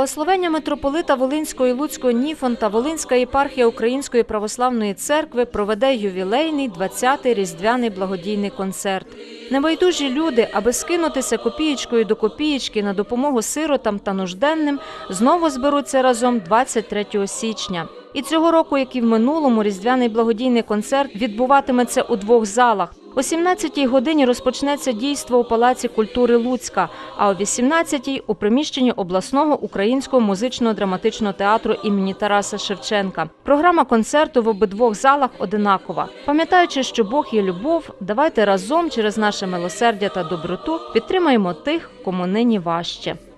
благословення митрополита Волинського і Луцького Ніфонта Волинська єпархія Української православної церкви проведе ювілейний 20-й різдвяний благодійний концерт. Небайдужі люди, аби скинутися копієчкою до копієчки на допомогу сиротам та нужденним, знову зберуться разом 23 січня. І цього року, як і в минулому, різдвяний благодійний концерт відбуватиметься у двох залах. О 17-й годині розпочнеться дійство у Палаці культури Луцька, а о 18-й – у приміщенні обласного українського музично-драматичного театру імені Тараса Шевченка. Програма концерту в обидвох залах одинакова. Пам'ятаючи, що Бог є любов, давайте разом через наше милосердя та доброту підтримаємо тих, кому нині важче. –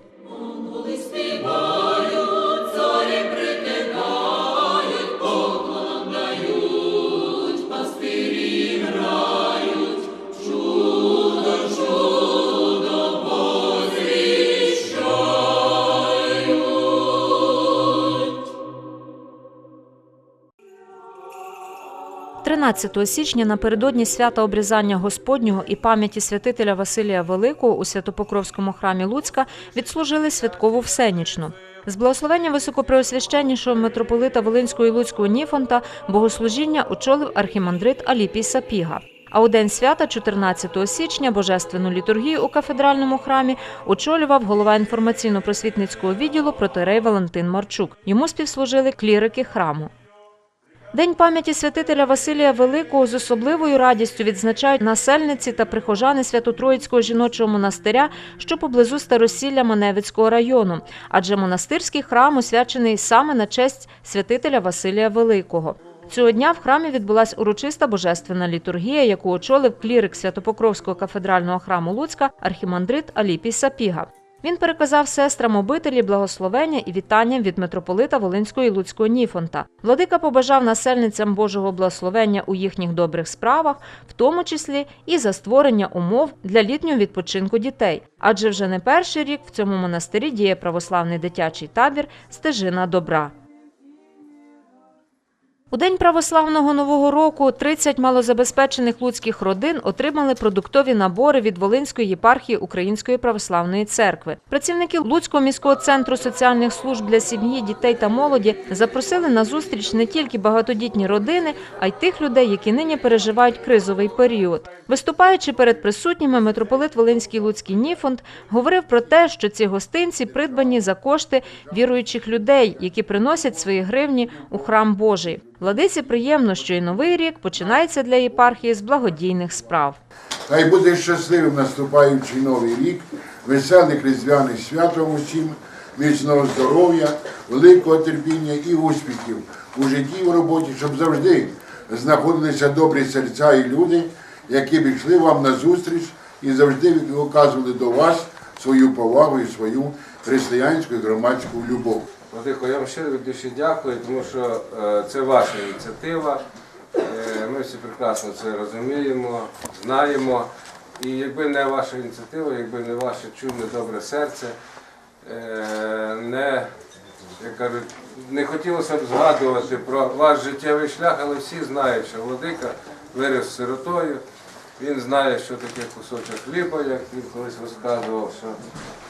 13 січня напередодні свята обрізання Господнього і пам'яті святителя Василія Великого у Святопокровському храмі Луцька відслужили святкову всенічну. З благословення високопреосвященнішого митрополита Волинського і Луцького Ніфонта богослужіння очолив архімандрит Аліпій Сапіга. А у день свята, 14 січня, божественну літургію у кафедральному храмі очолював голова інформаційно-просвітницького відділу протирей Валентин Марчук. Йому співслужили клірики храму. День пам'яті святителя Василія Великого з особливою радістю відзначають насельниці та прихожани Свято-Троїцького жіночого монастиря, що поблизу Старосілля Маневицького району, адже монастирський храм освячений саме на честь святителя Василія Великого. Цього дня в храмі відбулася урочиста божественна літургія, яку очолив клірик Святопокровського кафедрального храму Луцька архімандрит Аліпій Сапіга. Він переказав сестрам обителі благословення і вітання від митрополита Волинського і Луцького Ніфонта. Владика побажав насельницям Божого благословення у їхніх добрих справах, в тому числі і за створення умов для літнього відпочинку дітей. Адже вже не перший рік в цьому монастирі діє православний дитячий табір Стежина добра. У день православного нового року 30 малозабезпечених луцьких родин отримали продуктові набори від Волинської єпархії Української православної церкви. Працівники Луцького міського центру соціальних служб для сім'ї, дітей та молоді запросили на зустріч не тільки багатодітні родини, а й тих людей, які нині переживають кризовий період. Виступаючи перед присутніми, митрополит Волинський Луцький Ніфонд говорив про те, що ці гостинці придбані за кошти віруючих людей, які приносять свої гривні у храм Божий. Владиці приємно, що і новий рік починається для єпархії з благодійних справ. Хай буде щасливим наступаючий новий рік, веселих різдвяних свят вам усім, міцного здоров'я, великого терпіння і успіхів у житті і в роботі, щоб завжди знаходилися добрі серця і люди, які б йшли вам на зустріч і завжди виказували до вас свою повагу і свою християнську і громадську любов. Владико, я вам щиро від душі дякую, тому що е, це ваша ініціатива. Е, Ми всі прекрасно це розуміємо, знаємо. І якби не ваша ініціатива, якби не ваше чудне добре серце, е, не, як кажуть, не хотілося б згадувати про ваш життєвий шлях, але всі знають, що Владика виріс сиротою. Він знає, що таке кусочок хліба, як він колись розказував, що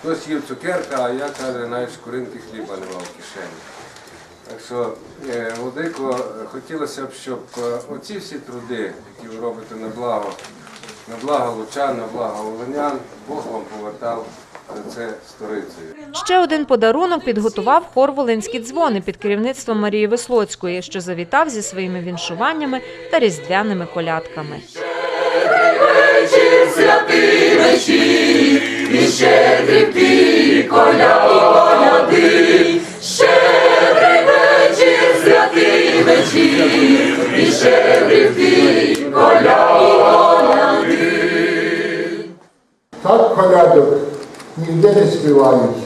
хтось їв цукерка, а я каже, навіть шкуринки хліба не мав в кишені. Так що, е, Владико, хотілося б, щоб е, оці всі труди, які ви робите на благо, на благо лучан, на благо волинян, Бог вам повертав за це сторицею. Ще один подарунок підготував хор Волинські дзвони під керівництвом Марії Веслоцької, що завітав зі своїми віншуваннями та різдвяними колядками. Святий вечір, і щедрі ті коляди, щедрий вечір, святий вечір, і щедрі ті коляди. Так колядок ніде не співають,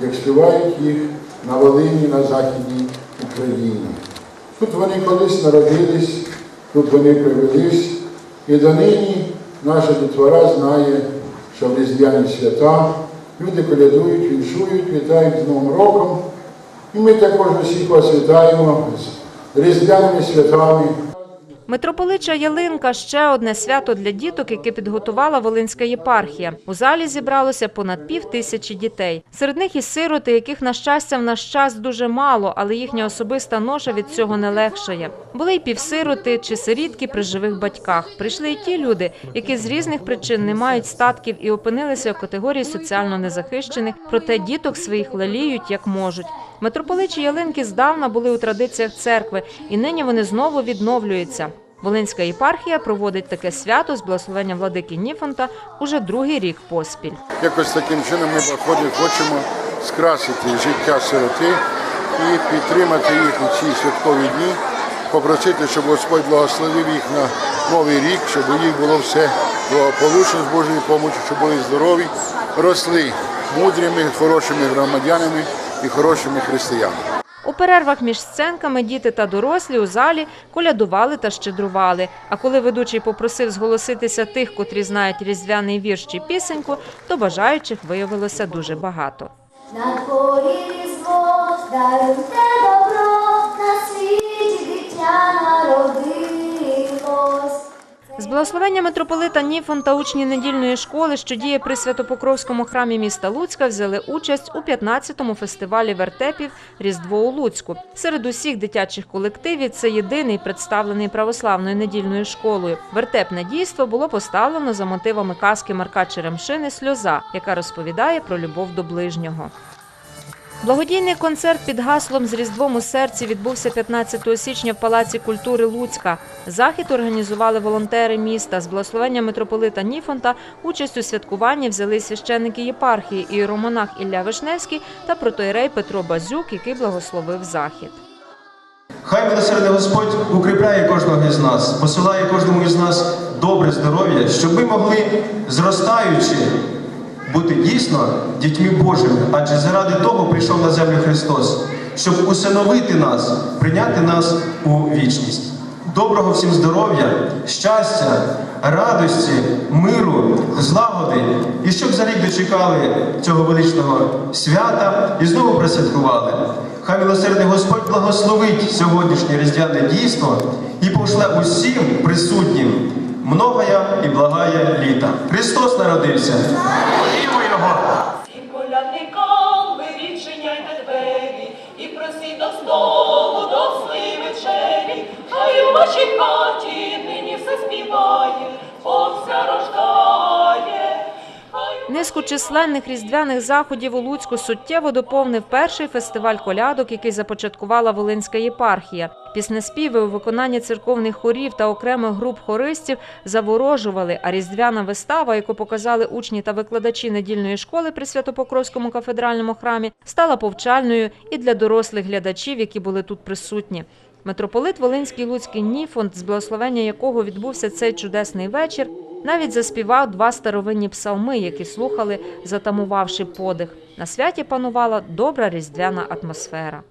як співають їх на Волині, на Західній Україні. Тут вони колись народились, тут вони привелись, і донині наша дитвора знає, що в різдвяні свята люди колядують, віншують, вітають з Новим роком. І ми також усіх вас вітаємо з різдвяними святами. Митрополича Ялинка ще одне свято для діток, яке підготувала Волинська єпархія. У залі зібралося понад пів тисячі дітей. Серед них і сироти, яких на щастя в наш час дуже мало, але їхня особиста ноша від цього не легшає. Були й півсироти чи сирітки при живих батьках. Прийшли й ті люди, які з різних причин не мають статків і опинилися в категорії соціально незахищених, проте діток своїх леліють як можуть. Митрополичі ялинки здавна були у традиціях церкви, і нині вони знову відновлюються. Волинська єпархія проводить таке свято з благословення владики Ніфонта уже другий рік поспіль. Якось таким чином ми хочемо скрасити життя сироти і підтримати їх у ці святкові дні, попросити, щоб Господь благословив їх на новий рік, щоб у них було все благополучно з Божою допомогою, щоб були здорові, росли мудрими, хорошими громадянами і хорошими християнами. У перервах між сценками діти та дорослі у залі колядували та щедрували. А коли ведучий попросив зголоситися тих, котрі знають різдвяний вірш чи пісеньку, то бажаючих виявилося дуже багато. На полі різдво, даруйте добро, на світі дитя народилось. З благословення митрополита Ніфон та учні недільної школи, що діє при Святопокровському храмі міста Луцька, взяли участь у 15-му фестивалі вертепів Різдво у Луцьку. Серед усіх дитячих колективів це єдиний представлений православною недільною школою. Вертепне дійство було поставлено за мотивами казки Марка Черемшини Сльоза, яка розповідає про любов до ближнього. Благодійний концерт під гаслом з Різдвом у серці відбувся 15 січня в Палаці культури Луцька. Захід організували волонтери міста. З благословення митрополита Ніфонта участь у святкуванні взяли священники єпархії іеромонах Ілля Вишневський та протоєрей Петро Базюк, який благословив захід. Хай милосердний Господь укріпляє кожного із нас, посилає кожному із нас добре здоров'я, щоб ми могли, зростаючи, бути дійсно дітьми Божими, адже заради того прийшов на землю Христос, щоб усиновити нас, прийняти нас у вічність. Доброго всім здоров'я, щастя, радості, миру, злагоди, і щоб за рік дочекали цього величного свята і знову присвяткували. Хай милосердний Господь благословить сьогоднішнє різдвяне дійство і пошле усім присутнім многоя і благая літа. Христос народився. Низку численних різдвяних заходів у Луцьку суттєво доповнив перший фестиваль колядок, який започаткувала Волинська єпархія. Піснеспіви у виконанні церковних хорів та окремих груп хористів заворожували, а різдвяна вистава, яку показали учні та викладачі недільної школи при Святопокровському кафедральному храмі, стала повчальною і для дорослих глядачів, які були тут присутні. Митрополит Волинський Луцький Ніфонд, з благословення якого відбувся цей чудесний вечір, навіть заспівав два старовинні псалми, які слухали, затамувавши подих. На святі панувала добра різдвяна атмосфера.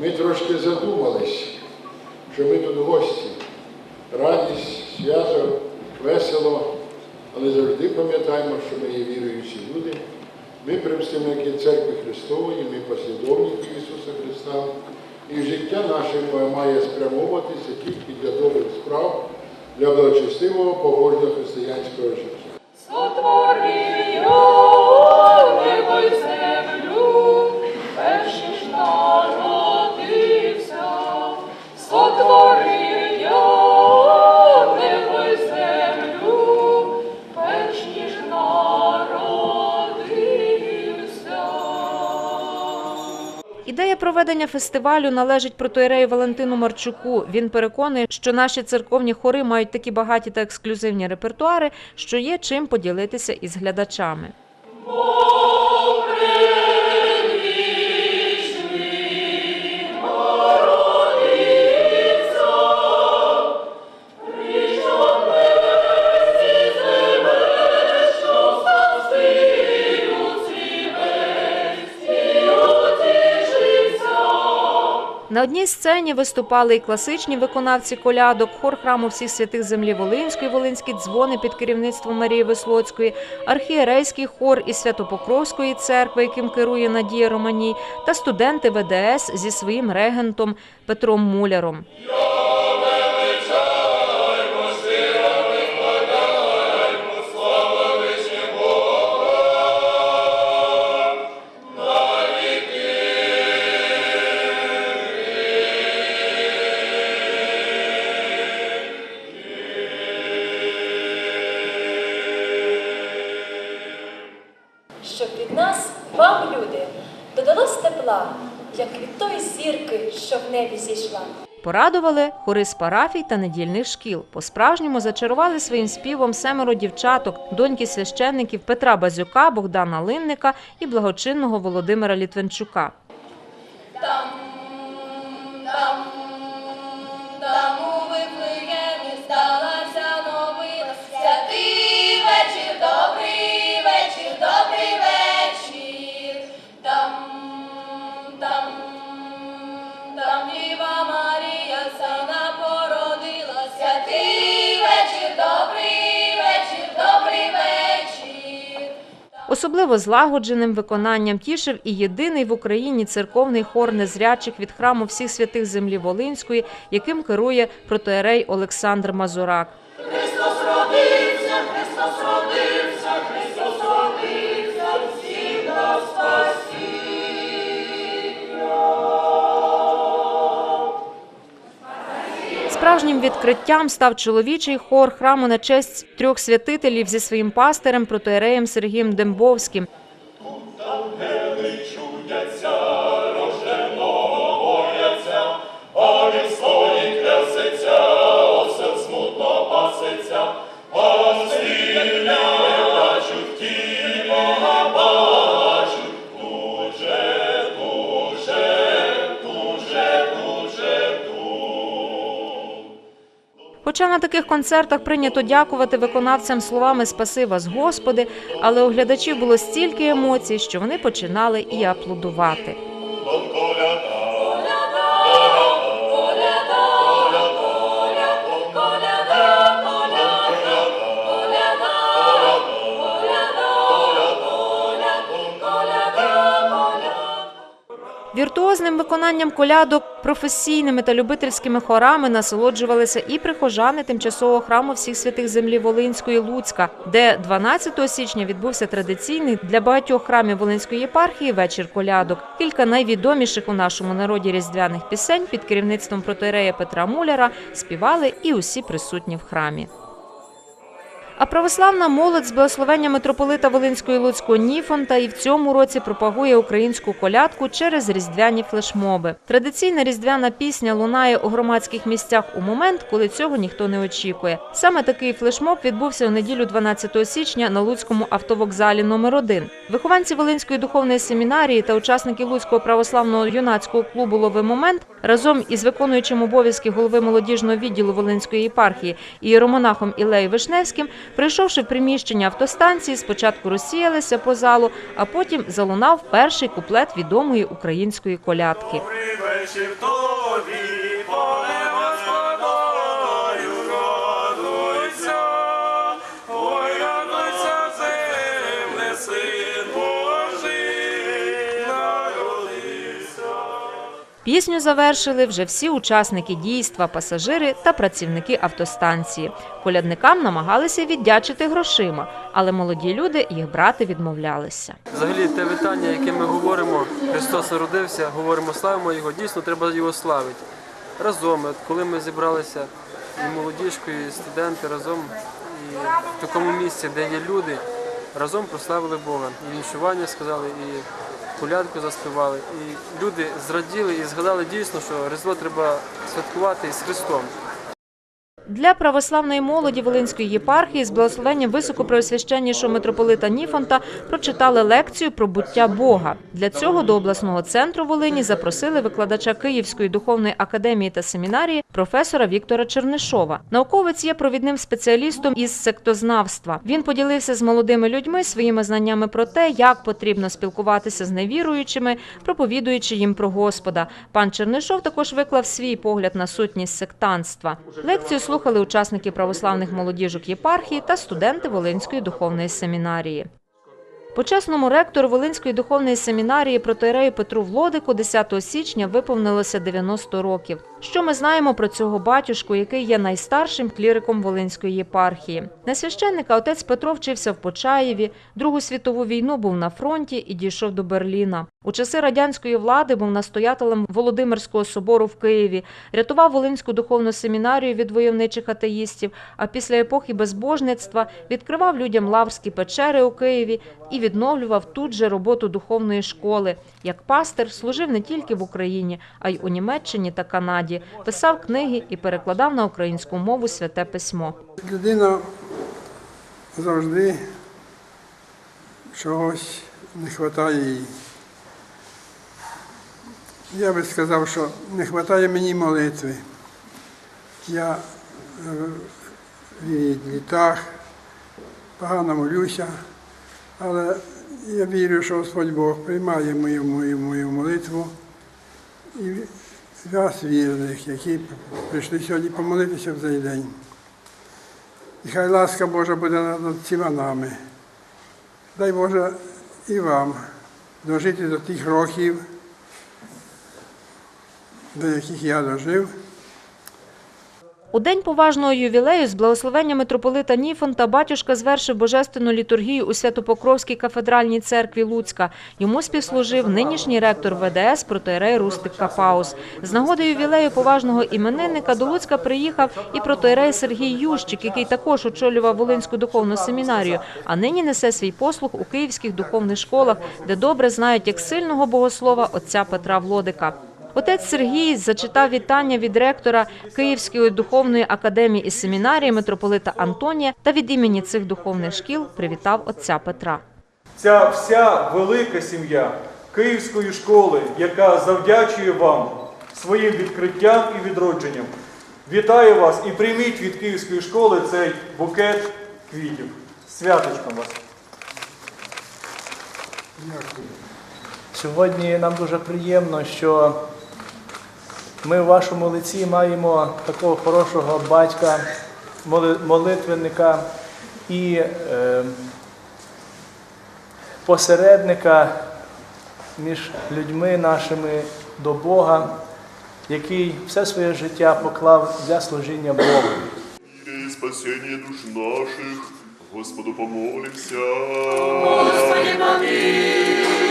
Ми трошки задумались, що ми тут гості. Радість, свято, весело, але завжди пам'ятаємо, що ми є віруючі люди. Ми представники Церкви Христової, ми послідовники Ісуса Христа. І життя наше має спрямовуватися тільки для добрих справ, для благочестивого побожного християнського життя. Сотворив небо й проведення фестивалю належить протоєрею Валентину Марчуку. Він переконує, що наші церковні хори мають такі багаті та ексклюзивні репертуари, що є чим поділитися із глядачами. На одній сцені виступали і класичні виконавці колядок, хор храму всіх святих землі Волинської, Волинські дзвони під керівництвом Марії Веслоцької, архієрейський хор із Святопокровської церкви, яким керує Надія Романій, та студенти ВДС зі своїм регентом Петром Муляром. Порадували хори з парафій та недільних шкіл. По-справжньому зачарували своїм співом семеро дівчаток, доньки священників Петра Базюка, Богдана Линника і благочинного Володимира Літвенчука. Особливо злагодженим виконанням тішив і єдиний в Україні церковний хор незрячих від храму всіх святих землі Волинської, яким керує протоерей Олександр Мазурак. Справжнім відкриттям став чоловічий хор храму на честь трьох святителів зі своїм пастирем протоєреєм Сергієм Дембовським. Хоча на таких концертах прийнято дякувати виконавцям словами Спаси вас, Господи, але у глядачів було стільки емоцій, що вони починали і аплодувати. Віртуозним виконанням колядок, професійними та любительськими хорами насолоджувалися і прихожани тимчасового храму всіх святих землі Волинської Луцька, де 12 січня відбувся традиційний для багатьох храмів Волинської єпархії вечір колядок. Кілька найвідоміших у нашому народі різдвяних пісень під керівництвом протоірея Петра Муляра співали і усі присутні в храмі. А православна молодь з благословення митрополита Волинської Луцького Ніфонта і в цьому році пропагує українську колядку через різдвяні флешмоби. Традиційна різдвяна пісня лунає у громадських місцях у момент, коли цього ніхто не очікує. Саме такий флешмоб відбувся у неділю 12 січня на Луцькому автовокзалі номер 1 Вихованці Волинської духовної семінарії та учасники Луцького православного юнацького клубу Лови момент разом із виконуючим обов'язки голови молодіжного відділу Волинської єпархії і Романахом Ілею Вишневським Прийшовши в приміщення автостанції, спочатку розсіялися по залу, а потім залунав перший куплет відомої української колядки. Пісню завершили вже всі учасники дійства, пасажири та працівники автостанції. Колядникам намагалися віддячити грошима, але молоді люди їх брати відмовлялися. Взагалі те вітання, яке ми говоримо, Христос народився, говоримо, славимо Його, дійсно треба його славити. Разом, коли ми зібралися і молодіжкою, і студенти разом і в такому місці, де є люди, разом прославили Бога. І віншування сказали, і колядку заспівали. І люди зраділи і згадали дійсно, що Різдво треба святкувати із Христом. Для православної молоді Волинської єпархії з благословення високопреосвященнішого митрополита Ніфонта прочитали лекцію про буття Бога. Для цього до обласного центру Волині запросили викладача Київської духовної академії та семінарії професора Віктора Чернишова. Науковець є провідним спеціалістом із сектознавства. Він поділився з молодими людьми своїми знаннями про те, як потрібно спілкуватися з невіруючими, проповідуючи їм про Господа. Пан Чернишов також виклав свій погляд на сутність сектантства. Лекцію слухали учасники православних молодіжок єпархії та студенти Волинської духовної семінарії. Почесному ректору Волинської духовної семінарії протоірею Петру Влодику 10 січня виповнилося 90 років. Що ми знаємо про цього батюшку, який є найстаршим кліриком Волинської єпархії? На священника отець Петро вчився в Почаєві, Другу світову війну був на фронті і дійшов до Берліна. У часи радянської влади був настоятелем Володимирського собору в Києві, рятував Волинську духовну семінарію від войовничих атеїстів, а після епохи безбожництва відкривав людям лаврські печери у Києві і відновлював тут же роботу духовної школи. Як пастир служив не тільки в Україні, а й у Німеччині та Канаді, писав книги і перекладав на українську мову святе письмо. Людина завжди чогось не вистачає їй. Я би сказав, що не вистачає мені молитви. Я е, в літах погано молюся, але я вірю, що Господь Бог приймає мою, мою, мою молитву і вас вірних, які прийшли сьогодні помолитися в цей день. І хай ласка Божа буде над всіма нами. Дай Боже і вам дожити до тих років, до яких я дожив. У день поважного ювілею з благословення митрополита Ніфонта батюшка звершив божественну літургію у Святопокровській кафедральній церкві Луцька. Йому співслужив нинішній ректор ВДС протоєрей Рустик Капаус. З нагоди ювілею поважного іменинника до Луцька приїхав і протоєрей Сергій Ющик, який також очолював Волинську духовну семінарію, а нині несе свій послуг у київських духовних школах, де добре знають як сильного богослова отця Петра Влодика. Отець Сергій зачитав вітання від ректора Київської духовної академії і семінарії митрополита Антонія та від імені цих духовних шкіл привітав отця Петра. Ця вся велика сім'я Київської школи, яка завдячує вам своїм відкриттям і відродженням. Вітаю вас і прийміть від Київської школи цей букет квітів. Святочком вас! Сьогодні нам дуже приємно, що ми в вашому лиці маємо такого хорошого батька, молитвенника і е, посередника між людьми нашими до Бога, який все своє життя поклав для служіння Богу. И спасение душ наших, Господу помолимся. Всего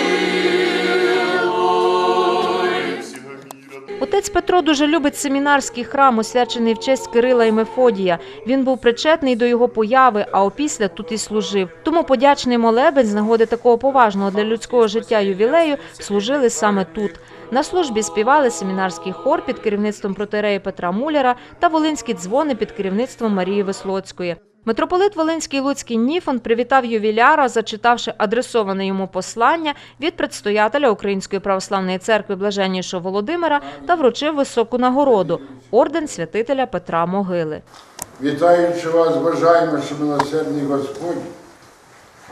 Отець Петро дуже любить семінарський храм, освячений в честь Кирила і Мефодія. Він був причетний до його появи, а опісля тут і служив. Тому подячний молебень з нагоди такого поважного для людського життя ювілею служили саме тут. На службі співали семінарський хор під керівництвом протиреї Петра Муляра та волинські дзвони під керівництвом Марії Веслоцької. Митрополит Волинський Луцький Ніфон привітав ювіляра, зачитавши адресоване йому послання від предстоятеля Української православної церкви Блаженнішого Володимира та вручив високу нагороду орден святителя Петра Могили. Вітаючи вас, бажаємо, що милосердний Господь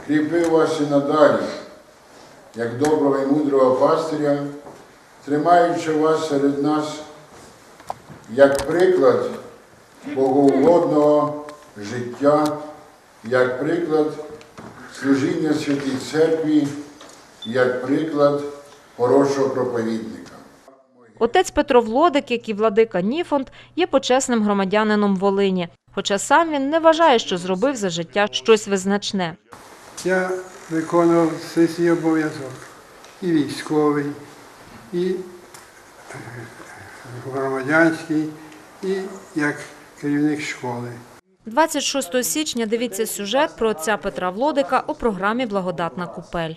кріпив вас і надалі, як доброго і мудрого пастиря, тримаючи вас серед нас як приклад богоугодного життя, як приклад служіння святій церкві, як приклад хорошого проповідника. Отець Петро Влодик, як і владика Ніфонт, є почесним громадянином Волині. Хоча сам він не вважає, що зробив за життя щось визначне. Я виконував цей свій обов'язок і військовий, і е, громадянський, і як керівник школи. 26 січня дивіться сюжет про отця Петра Влодика у програмі Благодатна купель.